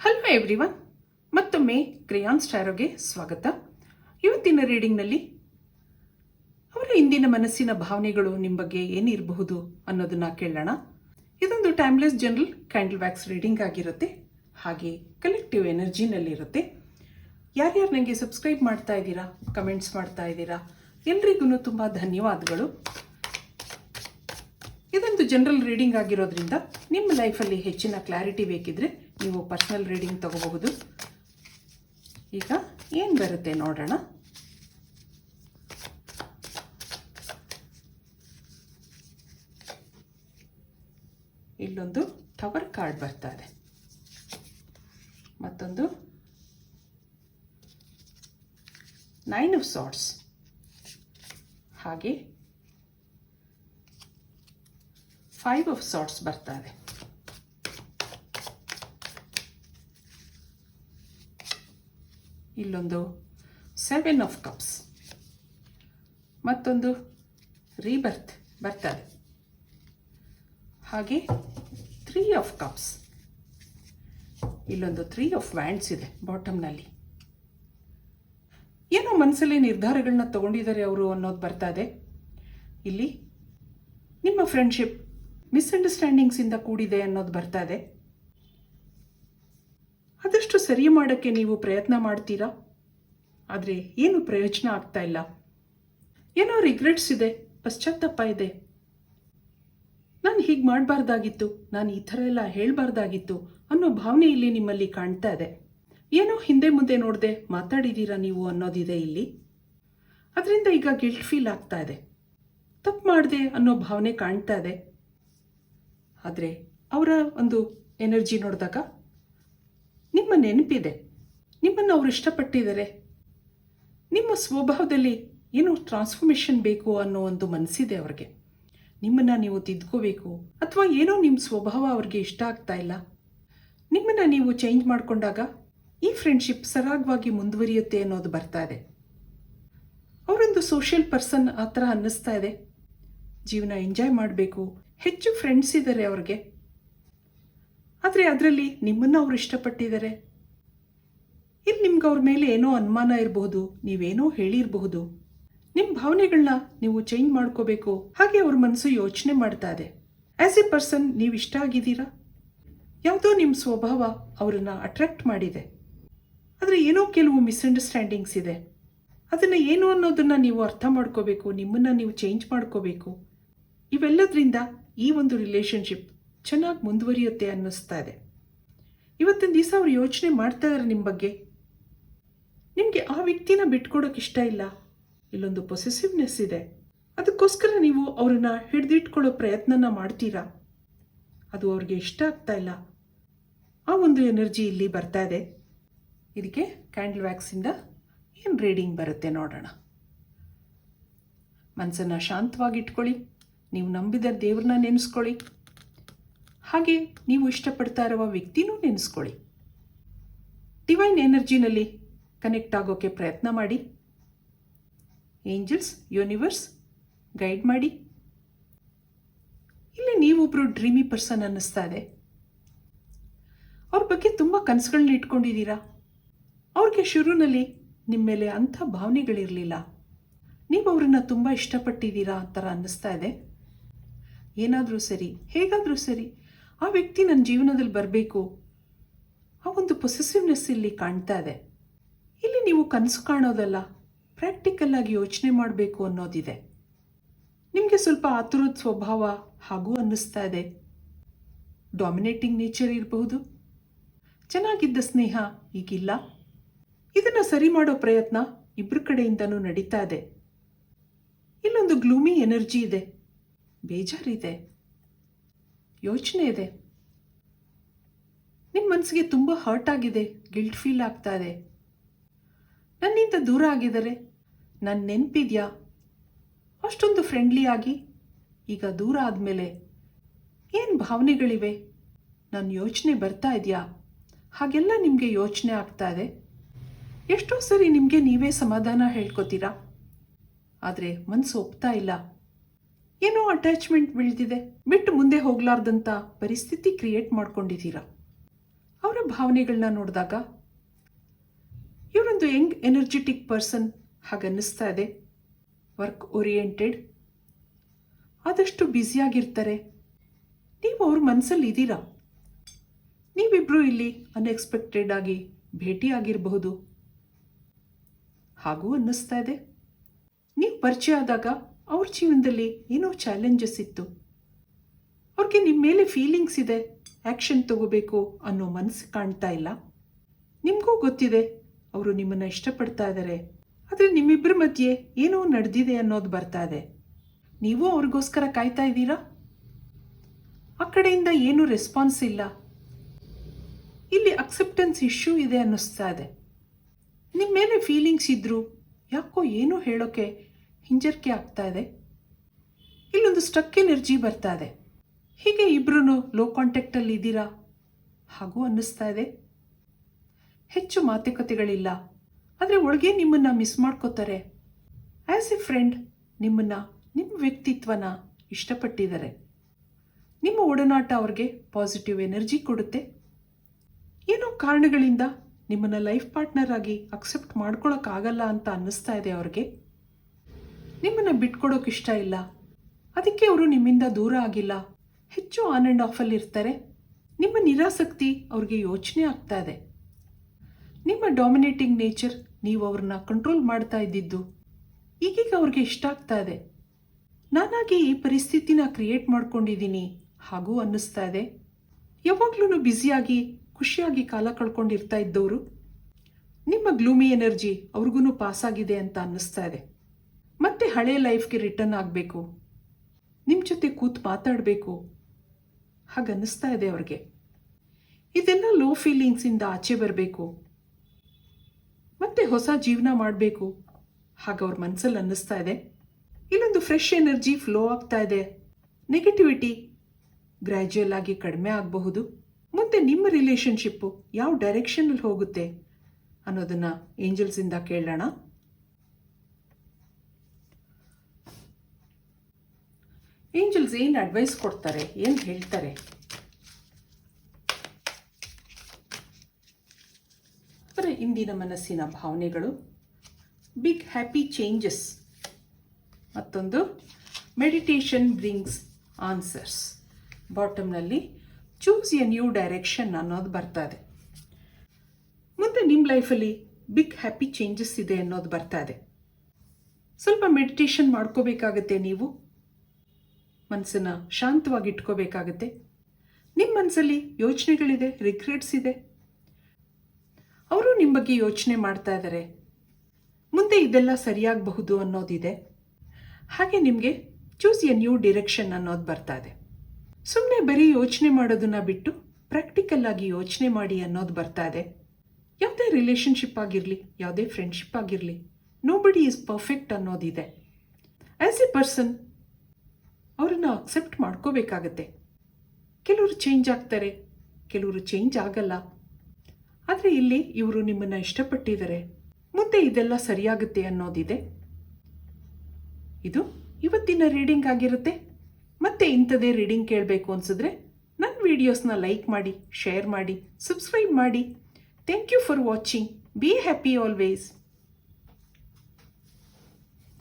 Hello everyone ಮತ್ತೊಮ್ಮೆ ಕ್ರಿಯಾನ್ ಸ್ಟ್ಯಾರೋಗೆ ಸ್ವಾಗತ. ಇವತ್ತಿನ ರೀಡಿಂಗ್ನಲ್ಲಿ ಅವರ ಇಂದಿನ ಮನಸ್ಸಿನ ಭಾವನೆಗಳು ನಿಮ್ಮ ಬಗ್ಗೆ ಏನಿರಬಹುದು ಅನ್ನೋದನ್ನ ಕೇಳೋಣ. ಇದೊಂದು timeless general candle wax reading ಆಗಿರುತ್ತೆ. ಹಾಗೆ ಕಲೆಕ್ಟಿವ್ ಎನರ್ಜಿನಲ್ಲಿರುತ್ತೆ ಯಾರ್ಯಾರು ನನಗೆ ಸಬ್ಸ್ಕ್ರೈಬ್ ಮಾಡ್ತಾ ಇದ್ದೀರಾ ಕಮೆಂಟ್ಸ್ ಮಾಡ್ತಾ ಇದ್ದೀರಾ, ಎಲ್ರಿಗೂ ತುಂಬ ಧನ್ಯವಾದಗಳು. ಇದೊಂದು ಜನರಲ್ ರೀಡಿಂಗ್ ಆಗಿರೋದ್ರಿಂದ ನಿಮ್ಮ ಲೈಫಲ್ಲಿ ಹೆಚ್ಚಿನ ಕ್ಲಾರಿಟಿ ಬೇಕಿದ್ರೆ ನೀವು ಪರ್ಸನಲ್ ರೀಡಿಂಗ್ ತಗೋಬಹುದು. ಈಗ ಏನು ಬರುತ್ತೆ ನೋಡೋಣ. ಇಲ್ಲೊಂದು ಟವರ್ ಕಾರ್ಡ್ ಬರ್ತಾ ಇದೆ. ಮತ್ತೊಂದು ನೈನ್ ಆಫ್ ಸಾಟ್ಸ್ ಹಾಗೆ ಫೈವ್ ಆಫ್ ಸಾಟ್ಸ್ ಬರ್ತಾ ಇದೆ. ಇಲ್ಲೊಂದು ಸೆವೆನ್ ಆಫ್ ಕಪ್ಸ್ ಮತ್ತೊಂದು ರೀಬರ್ತ್ ಬರ್ತದೆ. ಹಾಗೆ ತ್ರೀ ಆಫ್ ಕಪ್ಸ್ ಇಲ್ಲೊಂದು ತ್ರೀ ಆಫ್ ವ್ಯಾಂಡ್ಸ್ ಇದೆ ಬಾಟಮ್ನಲ್ಲಿ ಏನೋ ಮನಸ್ಸಲ್ಲಿ ನಿರ್ಧಾರಗಳನ್ನ ತಗೊಂಡಿದ್ದಾರೆ ಅವರು ಅನ್ನೋದು ಬರ್ತಾ ಇದೆ ಇಲ್ಲಿ ನಿಮ್ಮ ಫ್ರೆಂಡ್ಶಿಪ್ ಮಿಸ್ಅಂಡರ್ಸ್ಟ್ಯಾಂಡಿಂಗ್ಸಿಂದ ಕೂಡಿದೆ ಅನ್ನೋದು ಬರ್ತಾ ಇದೆ ಆದಷ್ಟು ಸರಿ ಮಾಡೋಕ್ಕೆ ನೀವು ಪ್ರಯತ್ನ ಮಾಡ್ತೀರಾ? ಆದರೆ ಏನು ಪ್ರಯೋಜನ ಆಗ್ತಾ ಇಲ್ಲ. ಏನೋ ರಿಗ್ರೆಟ್ಸ್ ಇದೆ, ಪಶ್ಚಾತ್ತಾಪ ಇದೆ. ನಾನು ಹೀಗೆ ಮಾಡಬಾರ್ದಾಗಿತ್ತು, ನಾನು ಈ ಥರ ಎಲ್ಲ ಹೇಳಬಾರ್ದಾಗಿತ್ತು ಅನ್ನೋ ಭಾವನೆ ಇಲ್ಲಿ ನಿಮ್ಮಲ್ಲಿ ಕಾಣ್ತಾ ಇದೆ. ಏನೋ ಹಿಂದೆ ಮುಂದೆ ನೋಡದೆ ಮಾತಾಡಿದ್ದೀರಾ ನೀವು ಅನ್ನೋದಿದೆ ಇಲ್ಲಿ. ಅದರಿಂದ ಈಗ ಗಿಲ್ಟ್ ಫೀಲ್ ಆಗ್ತಾ ಇದೆ. ತಪ್ಪು ಮಾಡಿದೆ ಅನ್ನೋ ಭಾವನೆ ಕಾಣ್ತಾ ಇದೆ. ಆದರೆ ಅವರ ಒಂದು ಎನರ್ಜಿ ನೋಡಿದಾಗ ನಿಮ್ಮ ನೆನಪಿದೆ? ನಿಮ್ಮನ್ನು ಅವರು ಇಷ್ಟಪಟ್ಟಿದ್ದಾರೆ. ನಿಮ್ಮ ಸ್ವಭಾವದಲ್ಲಿ ಏನೋ ಟ್ರಾನ್ಸ್ಫಾರ್ಮೇಷನ್ ಬೇಕು ಅನ್ನೋ ಒಂದು ಮನಸ್ಸಿದೆ ಅವ್ರಿಗೆ. ನಿಮ್ಮನ್ನು ನೀವು ತಿದ್ಕೋಬೇಕು ಅಥವಾ ಏನೋ ನಿಮ್ಮ ಸ್ವಭಾವ ಅವ್ರಿಗೆ ಇಷ್ಟ ಆಗ್ತಾ ಇಲ್ಲ. ನಿಮ್ಮನ್ನು ನೀವು ಚೇಂಜ್ ಮಾಡಿಕೊಂಡಾಗ ಈ ಫ್ರೆಂಡ್ಶಿಪ್ ಸರಾಗವಾಗಿ ಮುಂದುವರಿಯುತ್ತೆ ಅನ್ನೋದು ಬರ್ತಾ ಇದೆ. ಅವರೊಂದು ಸೋಷಿಯಲ್ ಪರ್ಸನ್ ಆ ಥರ ಅನ್ನಿಸ್ತಾ ಇದೆ. ಜೀವನ ಎಂಜಾಯ್ ಮಾಡಬೇಕು. ಹೆಚ್ಚು ಫ್ರೆಂಡ್ಸ್ ಇದ್ದಾರೆ ಅವ್ರಿಗೆ. ಆದರೆ ಅದರಲ್ಲಿ ನಿಮ್ಮನ್ನು ಅವರು ಇಷ್ಟಪಟ್ಟಿದ್ದಾರೆ. ಇಲ್ಲಿ ನಿಮ್ಗೆ ಅವ್ರ ಮೇಲೆ ಏನೋ ಅನುಮಾನ ಇರಬಹುದು, ನೀವೇನೋ ಹೇಳಿರಬಹುದು. ನಿಮ್ಮ ಭಾವನೆಗಳನ್ನ ನೀವು ಚೇಂಜ್ ಮಾಡ್ಕೋಬೇಕು, ಹಾಗೆ ಅವ್ರ ಮನಸ್ಸು ಯೋಚನೆ ಮಾಡ್ತಾ ಇದೆ ಆ್ಯಸ್ ಎ ಪರ್ಸನ್ ನೀವು ಇಷ್ಟ ಆಗಿದ್ದೀರಾ? ಯಾವುದೋ ನಿಮ್ಮ ಸ್ವಭಾವ ಅವರನ್ನು ಅಟ್ರಾಕ್ಟ್ ಮಾಡಿದೆ. ಆದರೆ ಏನೋ ಕೆಲವು ಮಿಸ್ಅಂಡರ್ಸ್ಟ್ಯಾಂಡಿಂಗ್ಸ್ ಇದೆ. ಅದನ್ನು ಏನು ಅನ್ನೋದನ್ನು ನೀವು ಅರ್ಥ ಮಾಡ್ಕೋಬೇಕು, ನಿಮ್ಮನ್ನು ನೀವು ಚೇಂಜ್ ಮಾಡ್ಕೋಬೇಕು. ಇವೆಲ್ಲದರಿಂದ ಈ ಒಂದು ರಿಲೇಶನ್ಶಿಪ್ ಚೆನ್ನಾಗಿ ಮುಂದುವರಿಯುತ್ತೆ ಅನ್ನಿಸ್ತಾ ಇದೆ. ಇವತ್ತಿನ ದಿವಸ ಅವ್ರು ಯೋಚನೆ ಮಾಡ್ತಾ ಇದ್ದಾರೆ ನಿಮ್ಮ ಬಗ್ಗೆ. ನಿಮಗೆ ಆ ವ್ಯಕ್ತಿನ ಬಿಟ್ಕೊಡೋಕೆ ಇಷ್ಟ ಇಲ್ಲ? ಇಲ್ಲೊಂದು ಪೊಸೆಸಿವ್ನೆಸ್ ಇದೆ. ಅದಕ್ಕೋಸ್ಕರ ನೀವು ಅವ್ರನ್ನ ಹಿಡಿದಿಟ್ಕೊಳ್ಳೋ ಪ್ರಯತ್ನನ ಮಾಡ್ತೀರಾ? ಅದು ಅವ್ರಿಗೆ ಇಷ್ಟ ಆಗ್ತಾ ಇಲ್ಲ. ಆ ಒಂದು ಎನರ್ಜಿ ಇಲ್ಲಿ ಬರ್ತಾ ಇದೆ. ಇದಕ್ಕೆ ಕ್ಯಾಂಡಲ್ ವ್ಯಾಕ್ಸಿಂದ ಏನು ರೀಡಿಂಗ್ ಬರುತ್ತೆ ನೋಡೋಣ. ಮನಸ್ಸನ್ನು ಶಾಂತವಾಗಿ ಇಟ್ಕೊಳ್ಳಿ ನೀವು ನಂಬಿದ ದೇವ್ರನ್ನ ನೆನೆಸ್ಕೊಳ್ಳಿ. ಹಾಗೆ ನೀವು ಇಷ್ಟಪಡ್ತಾ ಇರುವ ವ್ಯಕ್ತಿನೂ ನೆನೆಸ್ಕೊಳ್ಳಿ. ಡಿವೈನ್ ಎನರ್ಜಿನಲ್ಲಿ ಕನೆಕ್ಟ್ ಆಗೋಕ್ಕೆ ಪ್ರಯತ್ನ ಮಾಡಿ. ಏಂಜಲ್ಸ್ ಯೂನಿವರ್ಸ್ ಗೈಡ್ ಮಾಡಿ. ಇಲ್ಲಿ ನೀವೊಬ್ಬರು ಡ್ರೀಮಿ ಪರ್ಸನ್ ಅನ್ನಿಸ್ತಾ ಇದೆ. ಅವ್ರ ಬಗ್ಗೆ ತುಂಬ ಕನಸುಗಳನ್ನ ಇಟ್ಕೊಂಡಿದ್ದೀರಾ? ಅವ್ರಿಗೆ ಶುರುನಲ್ಲಿ ನಿಮ್ಮ ಮೇಲೆ ಅಂಥ ಭಾವನೆಗಳಿರಲಿಲ್ಲ. ನೀವು ಅವ್ರನ್ನ ತುಂಬ ಇಷ್ಟಪಟ್ಟಿದ್ದೀರಾ ಆ ಥರ ಅನ್ನಿಸ್ತಾ ಇದೆ. ಏನಾದರೂ ಸರಿ, ಹೇಗಾದರೂ ಸರಿ ಆ ವ್ಯಕ್ತಿ ನನ್ನ ಜೀವನದಲ್ಲಿ ಬರಬೇಕು. ಆ ಒಂದು ಪೊಸೆಸಿವ್ನೆಸ್ ಇಲ್ಲಿ ಕಾಣ್ತಾ ಇದೆ. ಇಲ್ಲಿ ನೀವು ಕನಸು ಕಾಣೋದಲ್ಲ ಪ್ರಾಕ್ಟಿಕಲ್ ಆಗಿ ಯೋಚನೆ ಮಾಡಬೇಕು ಅನ್ನೋದಿದೆ. ನಿಮಗೆ ಸ್ವಲ್ಪ ಆತುರದ ಸ್ವಭಾವ ಹಾಗೂ ಅನ್ನಿಸ್ತಾ ಇದೆ. ಡಾಮಿನೇಟಿಂಗ್ ನೇಚರ್ ಇರಬಹುದು. ಚೆನ್ನಾಗಿದ್ದ ಸ್ನೇಹ ಈಗಿಲ್ಲ. ಇದನ್ನು ಸರಿ ಮಾಡೋ ಪ್ರಯತ್ನ ಇಬ್ಬರ ಕಡೆಯಿಂದನೂ ನಡೀತಾ ಇದೆ. ಇಲ್ಲೊಂದು ಗ್ಲೂಮಿ ಎನರ್ಜಿ ಇದೆ. ಬೇಜಾರಿದೆ. ಯೋಚನೆ ಇದೆ. ನಿಮ್ಮ ಮನಸ್ಸಿಗೆ ತುಂಬ ಹರ್ಟ್ ಆಗಿದೆ ಗಿಲ್ಟ್ ಫೀಲ್ ಆಗ್ತಾ ಇದೆ. ನನ್ನಿಂದ ದೂರ ಆಗಿದ್ದಾರೆ ನನ್ನ ನೆನಪಿದ್ಯಾ? ಅಷ್ಟೊಂದು ಫ್ರೆಂಡ್ಲಿ ಆಗಿ, ಈಗ ದೂರ ಆದಮೇಲೆ ಏನು ಭಾವನೆಗಳಿವೆ? ನನ್ನ ಯೋಚನೆ ಬರ್ತಾ ಇದೆಯಾ? ಹಾಗೆಲ್ಲ ನಿಮಗೆ ಯೋಚನೆ ಆಗ್ತಾ ಇದೆ? ಎಷ್ಟೋ ಸರಿ ನಿಮಗೆ ನೀವೇ ಸಮಾಧಾನ ಹೇಳ್ಕೊತೀರಾ? ಆದರೆ ಮನಸ್ಸು ಒಪ್ತಾ ಇಲ್ಲ. ಏನೋ ಅಟ್ಯಾಚ್ಮೆಂಟ್ ಬೆಳೆದಿದೆ ಬಿಟ್ಟು ಮುಂದೆ ಹೋಗ್ಲಾರ್ದಂಥ ಪರಿಸ್ಥಿತಿ ಕ್ರಿಯೇಟ್ ಮಾಡ್ಕೊಂಡಿದ್ದೀರಾ? ಅವರ ಭಾವನೆಗಳನ್ನ ನೋಡಿದಾಗ ಇವರೊಂದು ಯಂಗ್ ಎನರ್ಜೆಟಿಕ್ ಪರ್ಸನ್ ಹಾಗನ್ನಿಸ್ತಾ ಇದೆ. ವರ್ಕ್ ಓರಿಯೆಂಟೆಡ್ ಆದಷ್ಟು ಬ್ಯುಸಿಯಾಗಿರ್ತಾರೆ ನೀವು ಅವ್ರ ಮನಸ್ಸಲ್ಲಿ ಇದ್ದೀರಾ? ನೀವಿಬ್ಬರು ಇಲ್ಲಿ ಅನ್ಎಕ್ಸ್ಪೆಕ್ಟೆಡ್ ಆಗಿ ಭೇಟಿಯಾಗಿರಬಹುದು ಹಾಗೂ ಅನ್ನಿಸ್ತಾ ಇದೆ. ನೀವು ಪರಿಚಯ ಆದಾಗ ಅವ್ರ ಜೀವನದಲ್ಲಿ ಏನೋ ಚಾಲೆಂಜಸ್ ಇತ್ತು. ಅವ್ರಿಗೆ ನಿಮ್ಮ ಮೇಲೆ ಫೀಲಿಂಗ್ಸ್ ಇದೆ ಆ್ಯಕ್ಷನ್ ತಗೋಬೇಕು ಅನ್ನೋ ಮನಸ್ಸು ಕಾಣ್ತಾ ಇಲ್ಲ. ನಿಮಗೂ ಗೊತ್ತಿದೆ, ಅವರು ನಿಮ್ಮನ್ನು ಇಷ್ಟಪಡ್ತಾ ಇದ್ದಾರೆ ಆದರೆ ನಿಮ್ಮಿಬ್ಬರ ಮಧ್ಯೆ ಏನೋ ನಡೆದಿದೆ ಅನ್ನೋದು ಬರ್ತಾ ಇದೆ. ನೀವು ಅವ್ರಿಗೋಸ್ಕರ ಕಾಯ್ತಾ ಇದ್ದೀರಾ? ಆ ಕಡೆಯಿಂದ ಏನೂ ರೆಸ್ಪಾನ್ಸ್ ಇಲ್ಲ. ಇಲ್ಲಿ ಅಕ್ಸೆಪ್ಟೆನ್ಸ್ ಇಶ್ಯೂ ಇದೆ ಅನ್ನಿಸ್ತಾ ಇದೆ. ನಿಮ್ಮ ಮೇಲೆ ಫೀಲಿಂಗ್ಸ್ ಇದ್ದರೂ ಯಾಕೋ ಏನೂ ಹೇಳೋಕ್ಕೆ ಹಿಂಜರಿಕೆ ಆಗ್ತಾ ಇದೆ. ಇಲ್ಲೊಂದು ಸ್ಟಕ್ ಎನರ್ಜಿ ಬರ್ತಾ ಇದೆ. ಹೀಗೆ ಇಬ್ಬರೂ ಲೋ ಕಾಂಟ್ಯಾಕ್ಟಲ್ಲಿ ಇದ್ದೀರಾ? ಹಾಗೂ ಅನ್ನಿಸ್ತಾ ಇದೆ. ಹೆಚ್ಚು ಮಾತುಕತೆಗಳಿಲ್ಲ. ಆದರೆ ಒಳಗೆ ನಿಮ್ಮನ್ನು ಮಿಸ್ ಮಾಡ್ಕೋತಾರೆ. ಆ್ಯಸ್ ಎ ಫ್ರೆಂಡ್ ನಿಮ್ಮನ್ನು, ನಿಮ್ಮ ವ್ಯಕ್ತಿತ್ವನ ಇಷ್ಟಪಟ್ಟಿದ್ದಾರೆ. ನಿಮ್ಮ ಒಡನಾಟ ಅವ್ರಿಗೆ ಪಾಸಿಟಿವ್ ಎನರ್ಜಿ ಕೊಡುತ್ತೆ. ಏನೋ ಕಾರಣಗಳಿಂದ ನಿಮ್ಮನ್ನು ಲೈಫ್ ಪಾರ್ಟ್ನರ್ ಆಗಿ ಅಕ್ಸೆಪ್ಟ್ ಮಾಡ್ಕೊಳಕ್ಕಾಗಲ್ಲ ಅಂತ ಅನ್ನಿಸ್ತಾ ಇದೆ ಅವ್ರಿಗೆ. ನಿಮ್ಮನ್ನು ಬಿಟ್ಕೊಡೋಕೆ ಇಷ್ಟ ಇಲ್ಲ. ಅದಕ್ಕೆ ಅವರು ನಿಮ್ಮಿಂದ ದೂರ ಆಗಿಲ್ಲ. ಹೆಚ್ಚು ಆನ್ ಆ್ಯಂಡ್ ಆಫಲ್ಲಿ ಇರ್ತಾರೆ. ನಿಮ್ಮ ನಿರಾಸಕ್ತಿ ಅವ್ರಿಗೆ ಯೋಚನೆ ಆಗ್ತಾ ಇದೆ. ನಿಮ್ಮ ಡಾಮಿನೇಟಿಂಗ್ ನೇಚರ್ ನೀವು ಅವ್ರನ್ನ ಕಂಟ್ರೋಲ್ ಮಾಡ್ತಾ ಇದ್ದಿದ್ದು. ಈಗೀಗ ಅವ್ರಿಗೆ ಇಷ್ಟ ಆಗ್ತಾ ಇದೆ. ನಾನಾಗಿ ಈ ಪರಿಸ್ಥಿತಿನ ಕ್ರಿಯೇಟ್ ಮಾಡ್ಕೊಂಡಿದ್ದೀನಿ ಹಾಗೂ ಅನ್ನಿಸ್ತಾ ಇದೆ. ಯಾವಾಗ್ಲೂ ಬ್ಯುಸಿಯಾಗಿ, ಖುಷಿಯಾಗಿ ಕಾಲ ಕಳ್ಕೊಂಡಿರ್ತಾ ಇದ್ದವರು. ನಿಮ್ಮ ಗ್ಲೂಮಿ ಎನರ್ಜಿ ಅವ್ರಿಗೂ ಪಾಸ್ ಆಗಿದೆ ಅಂತ ಅನ್ನಿಸ್ತಾ ಇದೆ. ಮತ್ತೆ ಹಳೆ ಲೈಫ್ಗೆ ರಿಟರ್ನ್ ಆಗಬೇಕು. ನಿಮ್ಮ ಜೊತೆ ಕೂತು ಮಾತಾಡಬೇಕು. ಹಾಗನ್ನಿಸ್ತಾ ಇದೆ ಅವ್ರಿಗೆ. ಇದೆಲ್ಲ ಲೋ ಫೀಲಿಂಗ್ಸಿಂದ ಆಚೆ ಬರಬೇಕು. ಮತ್ತೆ ಹೊಸ ಜೀವನ ಮಾಡಬೇಕು. ಹಾಗೆ ಅವ್ರ ಮನಸ್ಸಲ್ಲಿ ಅನ್ನಿಸ್ತಾ ಇದೆ. ಇಲ್ಲೊಂದು ಫ್ರೆಶ್ ಎನರ್ಜಿ ಫ್ಲೋ ಆಗ್ತಾ ಇದೆ. ನೆಗೆಟಿವಿಟಿ ಗ್ರ್ಯಾಜುಯಲ್ ಆಗಿ ಕಡಿಮೆ ಆಗಬಹುದು. ಮುಂದೆ ನಿಮ್ಮ ರಿಲೇಶನ್ಶಿಪ್ಪು ಯಾವ ಡೈರೆಕ್ಷನಲ್ಲಿ ಹೋಗುತ್ತೆ ಅನ್ನೋದನ್ನು ಏಂಜಲ್ಸಿಂದ ಕೇಳೋಣ. ಏಂಜಲ್ಸ್ ಏನು ಅಡ್ವೈಸ್ ಕೊಡ್ತಾರೆ? ಏನು ಹೇಳ್ತಾರೆ? ಇಂದಿನ ಮನಸ್ಸಿನ ಭಾವನೆಗಳು. ಬಿಗ್ ಹ್ಯಾಪಿ ಚೇಂಜಸ್ ಮತ್ತೊಂದು ಮೆಡಿಟೇಷನ್ ಬ್ರಿಂಗ್ಸ್ ಆನ್ಸರ್ಸ್ ಬಾಟಮ್ನಲ್ಲಿ ಚೂಸ್ ಎ ನ್ಯೂ ಡೈರೆಕ್ಷನ್ ಅನ್ನೋದು ಬರ್ತಾ ಇದೆ. ಮುಂದೆ ನಿಮ್ಮ ಲೈಫಲ್ಲಿ ಬಿಗ್ ಹ್ಯಾಪಿ ಚೇಂಜಸ್ ಇದೆ ಅನ್ನೋದು ಬರ್ತಾ ಇದೆ. ಸ್ವಲ್ಪ ಮೆಡಿಟೇಷನ್ ಮಾಡ್ಕೋಬೇಕಾಗತ್ತೆ ನೀವು. ಮನಸ್ಸನ್ನು ಶಾಂತವಾಗಿ ಇಟ್ಕೋಬೇಕಾಗತ್ತೆ ನಿಮ್ಮ ಮನಸ್ಸಲ್ಲಿ ಯೋಚನೆಗಳಿದೆ ರಿಗ್ರೆಟ್ಸ್ ಇದೆ. ಅವರು ನಿಮ್ಮ ಬಗ್ಗೆ ಯೋಚನೆ ಮಾಡ್ತಾ ಇದ್ದಾರೆ ಮುಂದೆ ಇದೆಲ್ಲ ಸರಿಯಾಗಬಹುದು ಅನ್ನೋದಿದೆ. ಹಾಗೆ ನಿಮಗೆ ಚೂಸ್ ಎ ನ್ಯೂ ಡಿರೆಕ್ಷನ್ ಅನ್ನೋದು ಬರ್ತಾ ಇದೆ. ಸುಮ್ಮನೆ ಬರೀ ಯೋಚನೆ ಮಾಡೋದನ್ನ ಬಿಟ್ಟು ಪ್ರಾಕ್ಟಿಕಲ್ ಆಗಿ ಯೋಚನೆ ಮಾಡಿ ಅನ್ನೋದು ಬರ್ತಾ ಇದೆ. ಯಾವುದೇ ರಿಲೇಷನ್ಶಿಪ್ ಆಗಿರಲಿ, ಯಾವುದೇ ಫ್ರೆಂಡ್ಶಿಪ್ ಆಗಿರಲಿ ನೋ ಬಡಿ ಈಸ್ ಪರ್ಫೆಕ್ಟ್ ಅನ್ನೋದಿದೆ. ಆ್ಯಸ್ ಎ ಪರ್ಸನ್ ಅವರನ್ನ ಅಕ್ಸೆಪ್ಟ್ ಮಾಡ್ಕೋಬೇಕಾಗತ್ತೆ. ಕೆಲವರು ಚೇಂಜ್ ಆಗ್ತಾರೆ, ಕೆಲವರು ಚೇಂಜ್ ಆಗಲ್ಲ. ಆದರೆ ಇಲ್ಲಿ ಇವರು ನಿಮ್ಮನ್ನು ಇಷ್ಟಪಟ್ಟಿದ್ದಾರೆ ಮುಂದೆ ಇದೆಲ್ಲ ಸರಿಯಾಗುತ್ತೆ ಅನ್ನೋದಿದೆ. ಇದು ಇವತ್ತಿನ ರೀಡಿಂಗ್ ಆಗಿರುತ್ತೆ. ಮತ್ತೆ ಇಂಥದೇ ರೀಡಿಂಗ್ ಕೇಳಬೇಕು ಅನ್ಸಿದ್ರೆ ನನ್ನ ವೀಡಿಯೋಸ್ನ ಲೈಕ್ ಮಾಡಿ ಶೇರ್ ಮಾಡಿ ಸಬ್ಸ್ಕ್ರೈಬ್ ಮಾಡಿ. Thank you for watching be happy always